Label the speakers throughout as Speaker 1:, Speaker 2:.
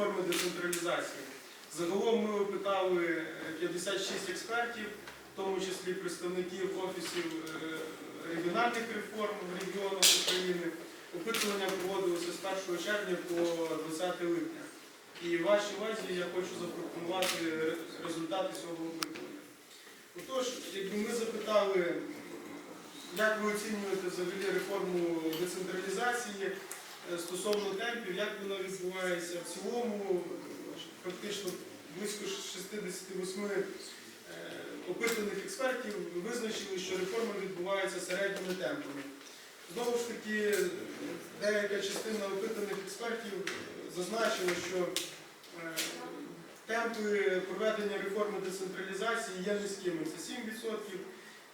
Speaker 1: реформи децентралізації. Загалом ми опитали е, 56 експертів, в тому числі представників офісів е, регіональних реформ в регіонах України. Опитування проводилося з 1 червня по 20 липня. І в вашій увазі я хочу запропонувати результати цього опитування. Отож, якби ми запитали, як ви оцінюєте взагалі реформу децентралізації е, стосовно темпів, як вона відбувається в цілому, практично близько 68 е, опитаних експертів визначили, що реформа відбувається середніми темпами. Знову ж таки, деяка частина опитаних експертів зазначила, що е, темпи проведення реформи децентралізації є низькими. Це 7%,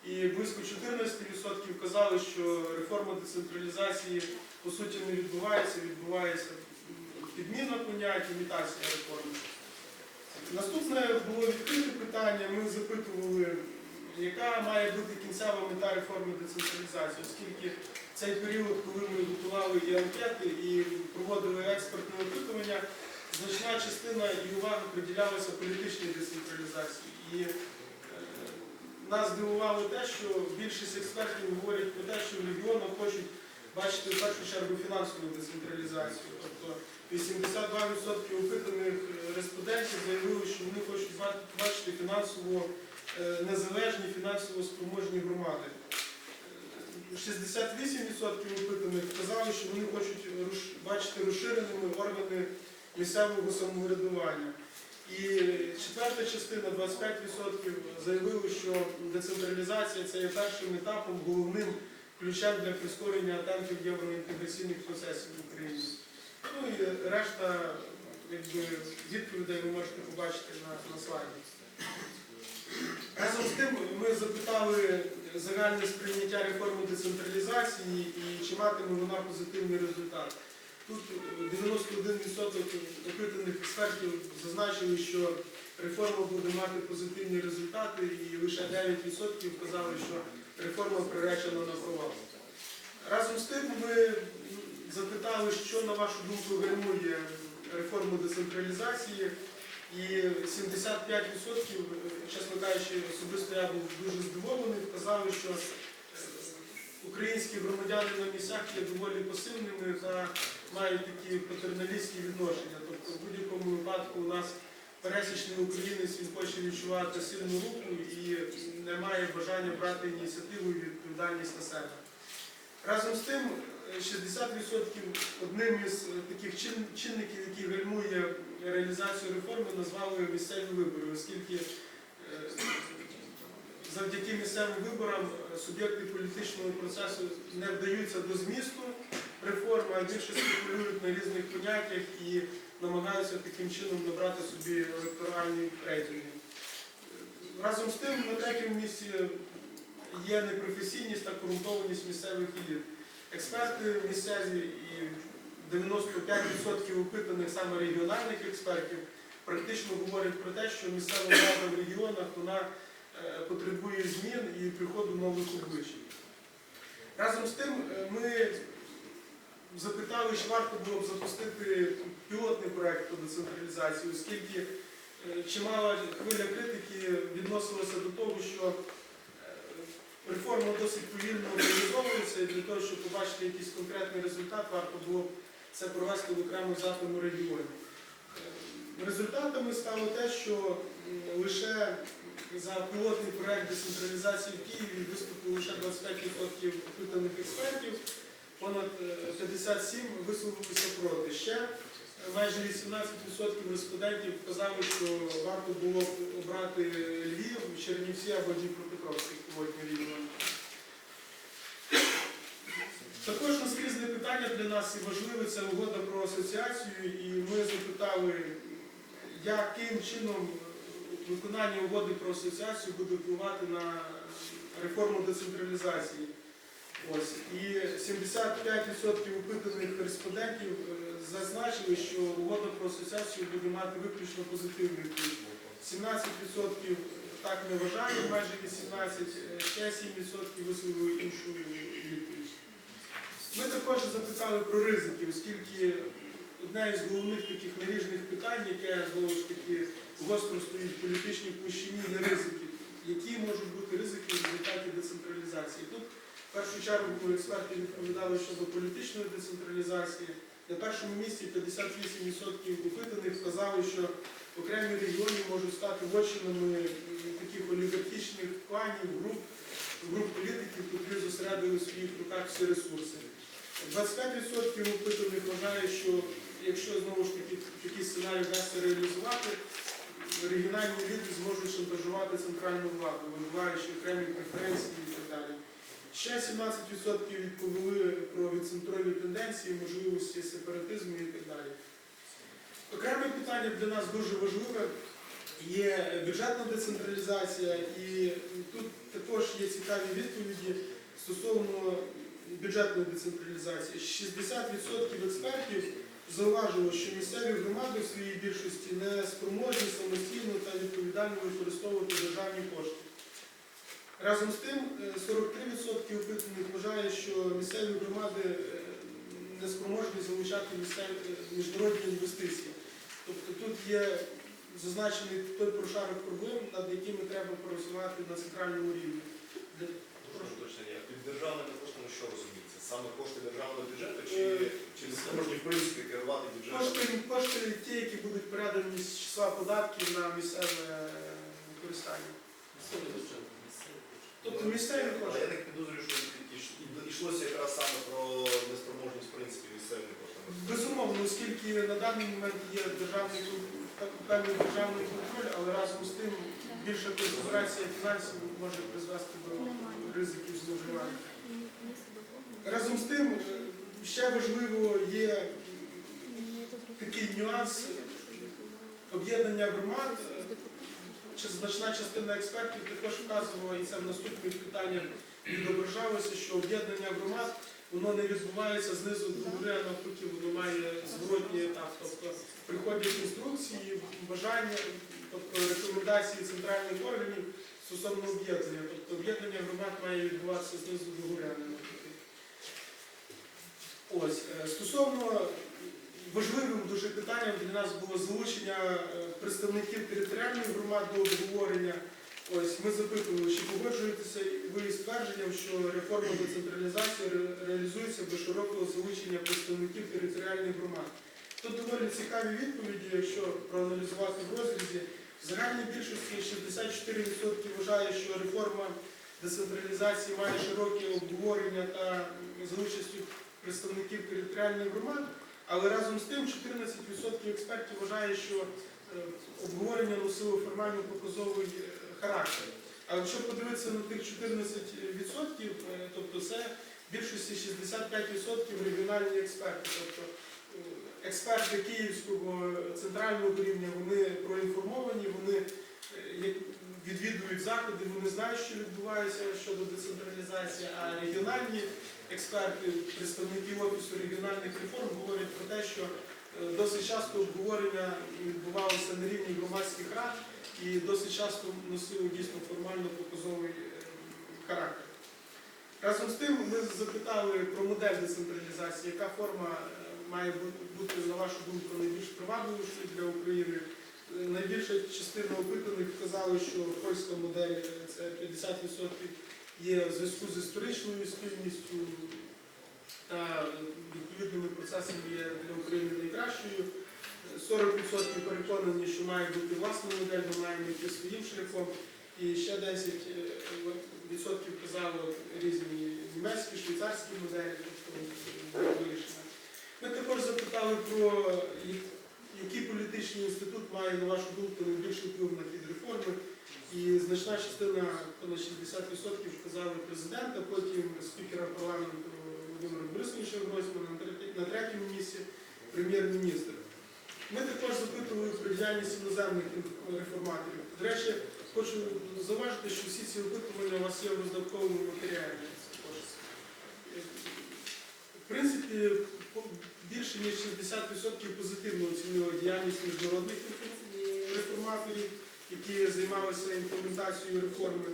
Speaker 1: і близько 14% казали, що реформа децентралізації по суті не відбувається, відбувається підміна понять, імітація реформи. Наступне було відкрите питання. Ми запитували, яка має бути кінцева мета реформи децентралізації, оскільки цей період, коли ми готували і анкети і проводили експертне опитування, значна частина і увага приділялася політичній децентралізації. І нас здивувало те, що більшість експертів говорять про те, що в регіонах хочуть бачити в першу чергу фінансову децентралізацію. Тобто 82% опитаних е, респондентів заявили, що вони хочуть бачити фінансово е, незалежні, фінансово спроможні громади. Е, 68% опитаних сказали, що вони хочуть бачити розширеними органи місцевого самоврядування. І четверта частина, 25%, заявили, що децентралізація це є першим етапом, головним ключем для прискорення темпів євроінтеграційних процесів в Україні. Ну і решта якби, відповідей ви можете побачити на, на слайді. Разом з тим ми запитали загальне сприйняття реформи децентралізації і чи матиме вона позитивний результат. Тут 91% опитаних експертів зазначили, що реформа буде мати позитивні результати, і лише 9% казали, що реформа приречена на провал. Разом з тим ми запитали, що на вашу думку гальмує реформу децентралізації, і 75%, чесно кажучи, особисто я був дуже здивований, вказали, що е, українські громадяни на місцях є доволі пасивними та мають такі патерналістські відношення. Тобто в будь-якому випадку у нас пересічний українець він хоче відчувати сильну руку і не має бажання брати ініціативу і відповідальність на себе. Разом з тим, е, 60% одним із таких чин- чинників, які гальмує реалізацію реформи, назвали місцеві вибори, оскільки е, завдяки місцевим виборам суб'єкти політичного процесу не вдаються до змісту реформи, а більше спекулюють на різних поняттях і намагаються таким чином набрати собі електоральні рейтинги. Разом з тим, на третьому місці є непрофесійність та корумпованість місцевих еліт. Експерти місцеві і 95% опитаних саме регіональних експертів практично говорять про те, що місцева влада в регіонах вона е, потребує змін і приходу нових облич. Разом з тим е, ми запитали, чи варто було б запустити пілотний проект по децентралізації, оскільки е, чимала хвиля критики відносилася до того, що е, реформа досить повільно реалізовується, і для того, щоб побачити якийсь конкретний результат, варто було б це провести в окремому западному регіоні. Е, Результатами стало те, що лише за пілотний проект децентралізації в Києві виступило лише 25% опитаних експертів, понад е, 57 висловилися проти. Ще е, майже 18% респондентів вказали, що варто було б обрати Львів, Чернівці або Дніпропетровський пілотний регіон. Також наскрізне питання для нас і важливе це угода про асоціацію, і ми запитали, яким чином виконання угоди про асоціацію буде впливати на реформу децентралізації. Ось. І 75% опитаних респондентів е, зазначили, що угода про асоціацію буде мати виключно позитивний вплив. 17% так не вважає, майже 18%, е, ще 7% висловили іншу відповідь. Ми також запитали про ризики, оскільки одне із головних таких наріжних питань, яке знову ж таки гостро стоїть в політичній площині, не ризики. Які можуть бути ризики в результаті децентралізації? Тут в першу чергу експерти відповідали щодо політичної децентралізації. На першому місці 58% опитаних вказали, що окремі регіони можуть стати вочинами таких олігархічних кланів, груп, груп політиків, які зосередили в своїх руках всі ресурси. 25% опитаних вважає, що якщо знову ж таки такий сценарій вдасться реалізувати, регіональні лідери зможуть шантажувати центральну владу, вибиваючи окремі преференції і так далі. Ще 17% відповіли про відцентрові тенденції, можливості сепаратизму і так далі. Окреме питання для нас дуже важливе є бюджетна децентралізація, і тут також є цікаві відповіді стосовно бюджетної децентралізації. 60% експертів зауважило, що місцеві громади в своїй більшості не спроможні самостійно та відповідально використовувати державні кошти. Разом з тим, е, 43% опитаних вважає, що місцеві громади е, не спроможні залучати е, міжнародні інвестиції. Тобто тут є зазначений той прошарок проблем, над якими треба працювати на центральному рівні.
Speaker 2: Під державними коштами що розуміється? Саме кошти державного бюджету чи,
Speaker 1: Е,
Speaker 2: чи не спроможні в принципі керувати бюджетом?
Speaker 1: Кошти, кошти ті, які будуть передані з числа податків на місцеве е, використання. Тобто місцеві
Speaker 2: Але
Speaker 1: кошти.
Speaker 2: я так підозрюю, що йшлося якраз саме про неспроможність в принципі місцевими коштами.
Speaker 1: Безумовно, оскільки на даний момент є державний певний державний контроль, але разом з тим більша концентрація фінансів може призвести до ризиків зловживання. Разом з тим, е, ще важливо є такий нюанс об'єднання громад. Значна частина експертів також вказувала, і це в наступних питаннях відображалося, що об'єднання громад воно не відбувається знизу до гори, а навпаки, воно має зворотній етап. Тобто приходять інструкції, бажання, тобто рекомендації центральних органів стосовно об'єднання. Тобто об'єднання громад має відбуватися знизу до гори, а не навпаки. Ось, е, стосовно важливим дуже питанням для нас було залучення е, представників територіальних громад до обговорення. Ось ми запитували, чи погоджуєтеся ви із твердженням, що реформа децентралізації реалізується без широкого залучення представників територіальних громад. Тут доволі цікаві відповіді, якщо проаналізувати в розрізі. В загальній більшості 64% вважає, що реформа децентралізації має широке обговорення та за участю представників територіальних громад, але разом з тим 14% експертів вважає, що е, обговорення носило формально показовий е, характер. А якщо подивитися на тих 14%, е, тобто це в більшості 65% регіональні експерти. Тобто експерти Київського центрального рівня вони проінформовані, вони відвідують заходи, вони знають, що відбувається щодо децентралізації, а регіональні експерти, представники регіональних реформ говорять про те, що е, досить часто обговорення відбувалося на рівні громадських рад і досить часто носило дійсно формально показовий е, характер. Разом з тим ми запитали про модель децентралізації, яка форма е, має бути, на вашу думку, найбільш привабливішою для України. Найбільша частина опитаних вказали, що польська модель це 50% є в зв'язку з історичною спільністю та відповідними процесами є для Е, 40% переконані, що має бути власна модель, ми маємо йти своїм шляхом. І ще 10% відсотків казали різні німецькі, швейцарські моделі, тобто е, вирішення. Ми також запитали про який політичний інститут має, на вашу думку, найбільший вплив на хід реформи. І значна частина, понад 60% вказали президента, потім спікера парламенту Володимира Борисовича Гройсмана, на на третьому місці прем'єр-міністр. Ми також запитували про діяльність іноземних реформаторів. До речі, хочу зауважити, що всі ці опитування у вас є в роздатковому матеріалі. В принципі, більше ніж 60% позитивно оцінили діяльність міжнародних реформаторів, які займалися імплементацією реформи.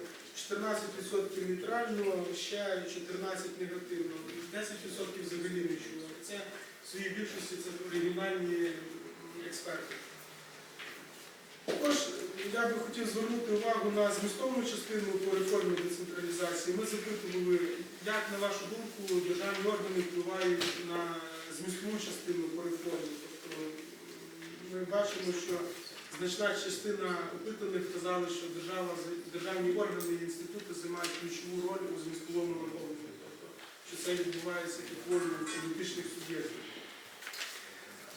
Speaker 1: 14% нейтрально, ще 14% негативно, 10% взагалі чули. Це в своїй більшості це регіональні експерти. Також я би хотів звернути увагу на змістовну частину по реформі децентралізації. Ми запитували, як, на вашу думку, державні органи впливають на змістову частину по реформі. Тобто ми бачимо, що значна частина опитаних казали, що держава, державні органи і інститути займають ключову роль у змістовому наповненні. Що це відбувається під волею політичних суб'єктів.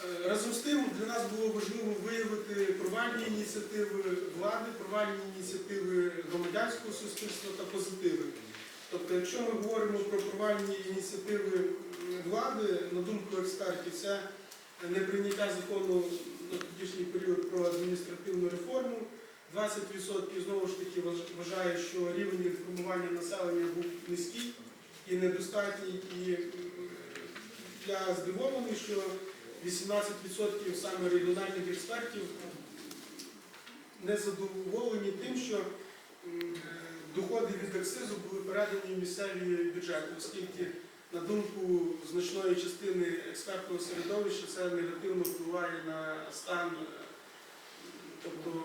Speaker 1: Е, Разом з тим для нас було важливо виявити провальні ініціативи влади, провальні ініціативи громадянського суспільства та позитиви. Тобто, якщо ми говоримо про провальні ініціативи влади, на думку експертів, це неприйняття закону на тодішній період про адміністративну реформу. 20% знову ж таки вважає, що рівень інформування населення був низький і недостатній. І я здивований, що 18% саме регіональних експертів не задоволені тим, що доходи від акцизу були передані в місцеві бюджети, оскільки, на думку значної частини експертного середовища, це негативно впливає на стан, тобто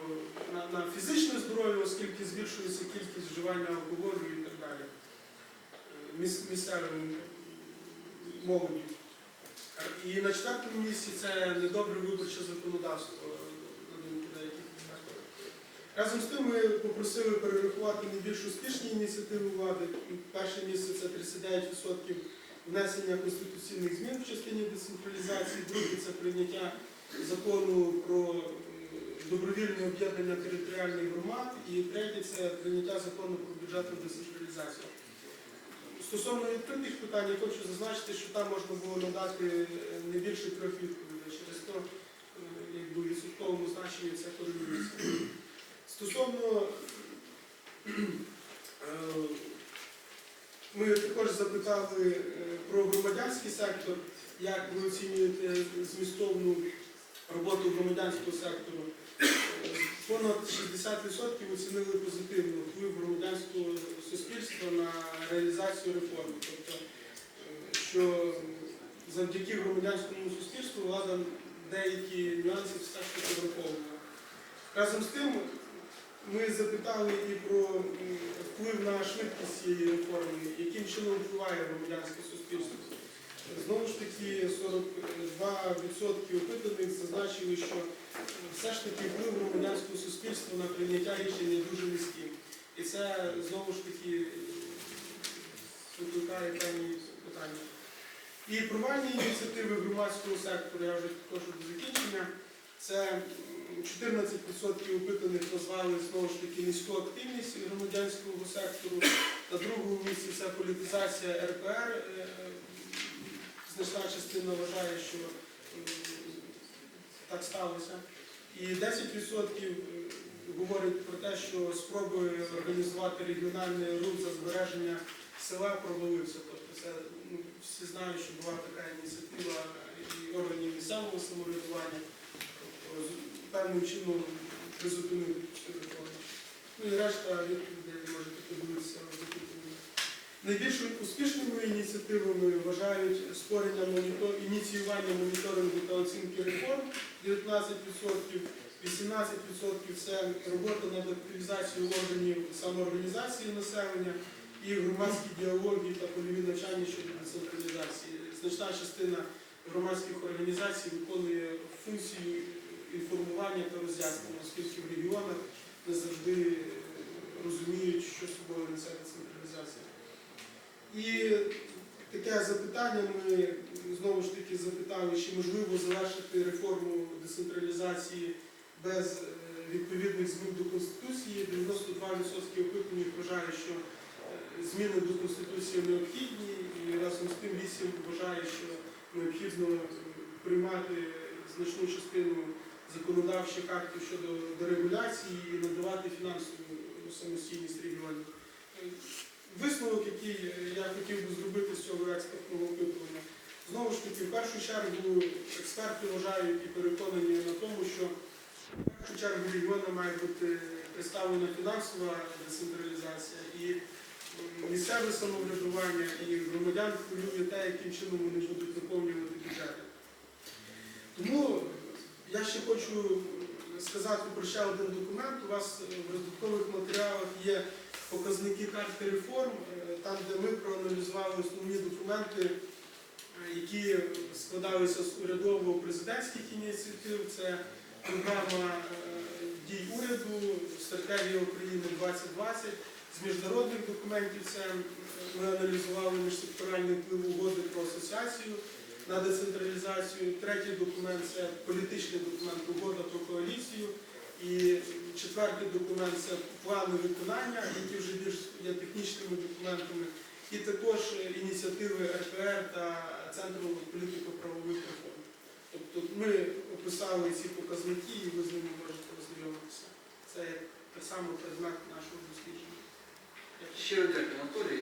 Speaker 1: на, на фізичне здоров'я, оскільки збільшується кількість вживання алкоголю і так далі місцевим молоді. І на четвертому місці це недобре виборче законодавство, на думку деяких експертів. Разом з тим ми попросили перерахувати найбільш успішні ініціативи влади. Перше місце це 39% внесення конституційних змін в частині децентралізації, друге це прийняття закону про добровільне об'єднання територіальних громад, і третє це прийняття закону про бюджетну децентралізацію. Стосовно відкритих питань, я хочу зазначити, що там можна було надати е, не більше трьох відповідей. Через то е, якби, відсотковому значенні це корелюється. Стосовно е, ми також запитали про громадянський сектор, як ви оцінюєте змістовну роботу громадянського сектору. Понад 60% оцінили позитивно вплив громадянського суспільства на реалізацію реформи. Тобто, е, що завдяки громадянському суспільству влада деякі нюанси все ж таки враховувала. Разом з тим, ми запитали і про вплив на швидкість цієї реформи, яким чином впливає громадянське суспільство. Знову ж таки, 42% опитаних зазначили, що все ж таки вплив громадянського суспільства на прийняття рішень є дуже низьким. І це знову ж таки викликає певні питання. І провальні ініціативи громадського сектору, я вже підходжу до закінчення. Це 14% опитаних назвали знову ж таки низьку активність громадянського сектору. На другому місці це політизація РПР. Е, Значна частина вважає, що так сталося. І 10% говорять про те, що спроби організувати регіональний рух за збереження села провалився. Тобто це ну, всі знають, що була така ініціатива і органів місцевого самоврядування, тобто певним чином призупинити цю реформу. Ну і решта відповідей можете подивитися. Найбільш успішними ініціативами вважають створення монітор... ініціювання моніторингу та оцінки реформ 19%, 18% це робота над активізацією органів самоорганізації населення і громадські діалоги та польові навчання щодо децентралізації. Значна частина громадських організацій виконує функцію інформування та роз'яснення, оскільки в регіонах не завжди розуміють, що собою несе децентралізація. І таке запитання ми знову ж таки запитали, чи можливо завершити реформу децентралізації без е, відповідних змін до Конституції. 92% опитаних вважає, що е, зміни до Конституції необхідні, і разом з тим 8 вважає, що необхідно е, приймати значну частину законодавчих актів щодо дерегуляції і надавати фінансову самостійність регіонів. Висновок, який я хотів би зробити з цього експертного опитування, знову ж таки, в першу чергу експерти вважають і переконані на тому, що в першу чергу регіону має бути представлена фінансова децентралізація і місцеве самоврядування, і громадян хвилює те, яким чином вони будуть наповнювати бюджети. Тому я ще хочу сказати про ще один документ. У вас в роздаткових матеріалах є показники карти реформ, е, там, де ми проаналізували основні документи, е, які складалися з урядово-президентських ініціатив. Це програма е, дій уряду, стратегія України 2020. З міжнародних документів це ми аналізували міжсекторальний вплив угоди про асоціацію на децентралізацію. Третій документ це політичний документ угода про коаліцію. І четвертий документ це плани виконання, які вже більш є технічними документами. І також ініціативи РПР та Центру політико-правових реформ. Тобто ми описали ці показники і ви з ними можете ознайомитися. Це так само предмет нашого дослідження.
Speaker 3: Щиро дякую, Анатолій.